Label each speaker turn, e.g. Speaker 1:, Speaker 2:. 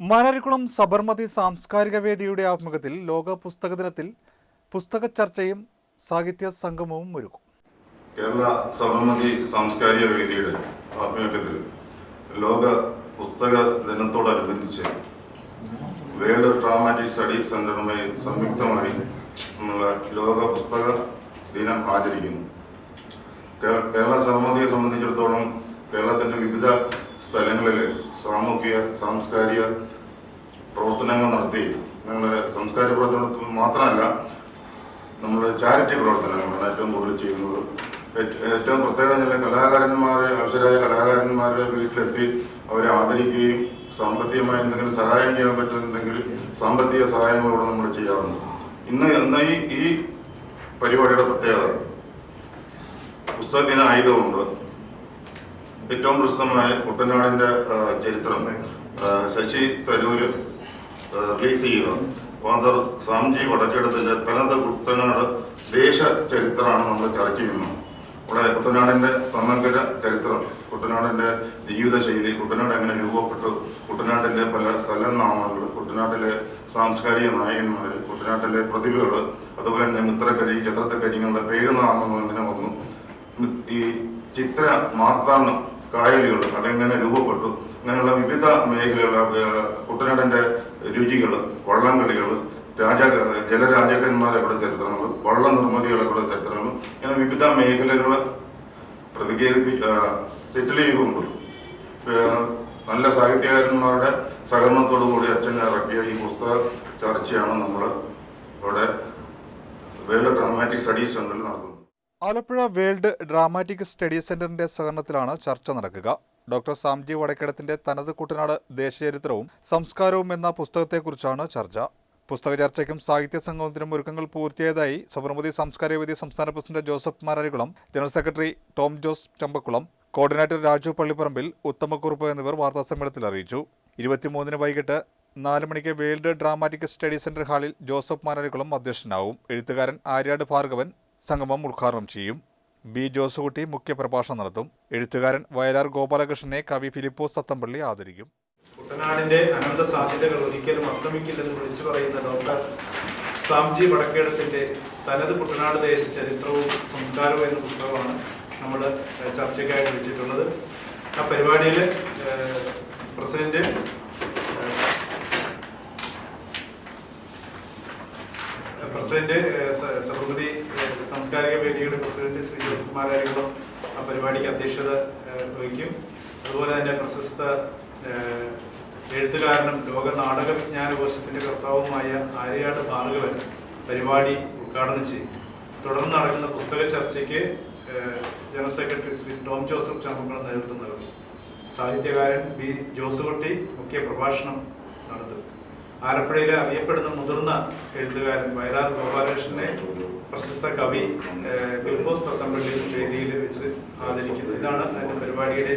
Speaker 1: മാരാരിക്കുളം സബർമതി സാംസ്കാരിക വേദിയുടെ ആഭിമുഖ്യത്തിൽ ലോക പുസ്തക ദിനത്തിൽ പുസ്തക ചർച്ചയും സാഹിത്യ സംഗമവും ഒരുക്കും.
Speaker 2: കേരള സബർമതി സാംസ്കാരിക വേദിയുടെ ആഭിമുഖ്യത്തിൽ ലോക പുസ്തക ദിനത്തോടനുബന്ധിച്ച് വേൾഡ് ഡ്രാമാറ്റിക് സ്റ്റഡീസ് സെന്ററുമായി സംയുക്തമായി നമ്മൾ ലോക പുസ്തക ദിനം ആചരിക്കുന്നു. കേരള സബർമതിയെ സംബന്ധിച്ചിടത്തോളം കേരളത്തിന്റെ വിവിധ സ്ഥലങ്ങളിൽ സാമൂഹിക സാംസ്കാരിക പ്രവർത്തനങ്ങൾ നടത്തി. ഞങ്ങൾ സാംസ്കാരിക പ്രവർത്തനത്തിൽ മാത്രമല്ല നമ്മൾ ചാരിറ്റി പ്രവർത്തനങ്ങളാണ് ഏറ്റവും കൂടുതൽ ചെയ്യുന്നത്. ഏറ്റ്- ഏറ്റവും പ്രത്യേകത ചില കലാകാരന്മാരെ അവസരമായ കലാകാരന്മാരുടെ വീട്ടിലെത്തി അവരെ ആദരിക്കുകയും സാമ്പത്തികമായി എന്തെങ്കിലും സഹായം ചെയ്യാൻ പറ്റുന്നെങ്കിൽ സാമ്പത്തിക സഹായങ്ങളോടെ നമ്മൾ ചെയ്യാറുണ്ട്. ഇന്ന് ഇന്ന് ഈ ഈ പരിപാടിയുടെ പ്രത്യേകത പുസ്തക ആയുധമുണ്ട് ഏറ്റവും പ്രസിദ്ധമായ കുട്ടനാടിന്റെ ചരിത്രം ശശി തരൂര് റിലീസ് ചെയ്ത ഫാദർ സാംജി വടക്കേടത്തിന്റെ തനത് കുട്ടനാട് ദേശ ചരിത്രമാണ് നമ്മൾ ചർച്ച ചെയ്യുന്നത്. ഇവിടെ കുട്ടനാടിന്റെ സമഗ്ര ചരിത്രം കുട്ടനാടിന്റെ ജീവിതശൈലി കുട്ടനാട് എങ്ങനെ രൂപപ്പെട്ടു കുട്ടനാട്ടിലെ പല സ്ഥലനാമങ്ങൾ കുട്ടനാട്ടിലെ സാംസ്കാരിക നായകന്മാർ കുട്ടനാട്ടിലെ പ്രതിഭകൾ അതുപോലെ തന്നെ മിത്രക്കരി ചത്രത്തക്കരിങ്ങളുടെ പേരുനാമങ്ങൾ എങ്ങനെ വന്നു. ഈ ചിത്ര മാർത്താണ്ഡം കായലുകൾ അതെങ്ങനെ രൂപപ്പെട്ടു? അങ്ങനെയുള്ള വിവിധ മേഖലകൾ ഏഹ്, കുട്ടനാടിന്റെ രുചികൾ വള്ളംകളികൾ രാജ ജലരാജാക്കന്മാരെ കൂടെ ചരിത്രങ്ങൾ വള്ള നിർമ്മിതികളെ കൂടെ ചരിത്രങ്ങൾ ഇങ്ങനെ വിവിധ മേഖലകൾ പ്രതികരിച്ച് സെറ്റിൽ ചെയ്തുകൊണ്ട് നല്ല സാഹിത്യകാരന്മാരുടെ സഹകരണത്തോടു കൂടി അച്ഛൻ ഇറക്കിയ ഈ പുസ്തക ചർച്ചയാണ് നമ്മൾ ഇവിടെ വേൾഡ് ഡ്രാമാറ്റിക് സ്റ്റഡീസ് സെന്ററിൽ നടത്തുന്നത്.
Speaker 1: ആലപ്പുഴ വേൾഡ് ഡ്രാമാറ്റിക് സ്റ്റഡി സെന്ററിന്റെ സഹകരണത്തിലാണ് ചർച്ച നടക്കുക. ഡോക്ടർ സാംജി വടക്കേടത്തിന്റെ തനത് കുട്ടനാട് ദേശചരിത്രവും സംസ്കാരവും എന്ന പുസ്തകത്തെക്കുറിച്ചാണ് ചർച്ച. പുസ്തക ചർച്ചയ്ക്കും സാഹിത്യ സംഗമത്തിനും ഒരുക്കങ്ങൾ പൂർത്തിയായതായി സബർമതി സാംസ്കാരിക വേദി സംസ്ഥാന president Joseph Mararikulam general secretary Tom Jose Champakulam coordinator Raju Pallipparambil Uthamakurup എന്നിവർ വാർത്താസമ്മേളനത്തിൽ അറിയിച്ചു. ഇരുപത്തിമൂന്നിന് വൈകിട്ട് നാല് മണിക്ക് വേൾഡ് ഡ്രാമാറ്റിക് സ്റ്റഡി സെന്റർ ഹാളിൽ ജോസഫ് മാരാരികുളം അധ്യക്ഷനാവും. എഴുത്തുകാരൻ ആര്യാട് ഭാർഗവൻ സംഗമം ഉദ്ഘാടനം ചെയ്യും. ബി. ജോസുകുട്ടി മുഖ്യപ്രഭാഷണം നടത്തും. എഴുത്തുകാരൻ വയലാർ ഗോപാലകൃഷ്ണനെ കവി ഫിലിപ്പോസ് തത്തമ്പള്ളി ആദരിക്കും.
Speaker 3: കുട്ടനാടിന്റെ അനന്ത സാധ്യതകൾ ഒരിക്കലും അസ്തമിക്കില്ലെന്ന് വിളിച്ചു പറയുന്ന ഡോക്ടർ സാംജി വടക്കേടത്തിന്റെ തനത് കുട്ടനാട് ദേശ ചരിത്രവും സംസ്കാരവും എന്ന പുസ്തകമാണ് നമ്മൾ ചർച്ചയ്ക്കായി വിളിച്ചിട്ടുള്ളത്. ആ പരിപാടിയിൽ പ്രസിഡന്റ് പ്രസിഡന്റ് സബർമതി സാംസ്കാരിക വേദിയുടെ പ്രസിഡന്റ് ശ്രീ ജോസഫ് മാരാരികുളം ആ പരിപാടിക്ക് അധ്യക്ഷത വഹിക്കും. അതുപോലെ തന്നെ പ്രശസ്ത എഴുത്തുകാരനും ലോക നാടക വിജ്ഞാന കോശത്തിന്റെ കർത്താവുമായ ആര്യാട് ഭാർഗവൻ പരിപാടി ഉദ്ഘാടനം ചെയ്യും. തുടർന്ന് നടക്കുന്ന പുസ്തക ചർച്ചയ്ക്ക് general secretary Shri Tom Joseph Champakulam നേതൃത്വം നൽകും സാഹിത്യകാരൻ ബി ജോസുകുട്ടി മുഖ്യ പ്രഭാഷണം നടത്തും. ആലപ്പുഴയിലെ അറിയപ്പെടുന്ന മുതിർന്ന എഴുത്തുകാരൻ വയലാർ ഗോപാലകൃഷ്ണനെ പ്രശസ്ത കവി ഫിലിപ്പോസ് തത്തമ്പള്ളി വേദിയിൽ വെച്ച് ആദരിക്കുന്നത് ഇതാണ് അതിന്റെ പരിപാടിയുടെ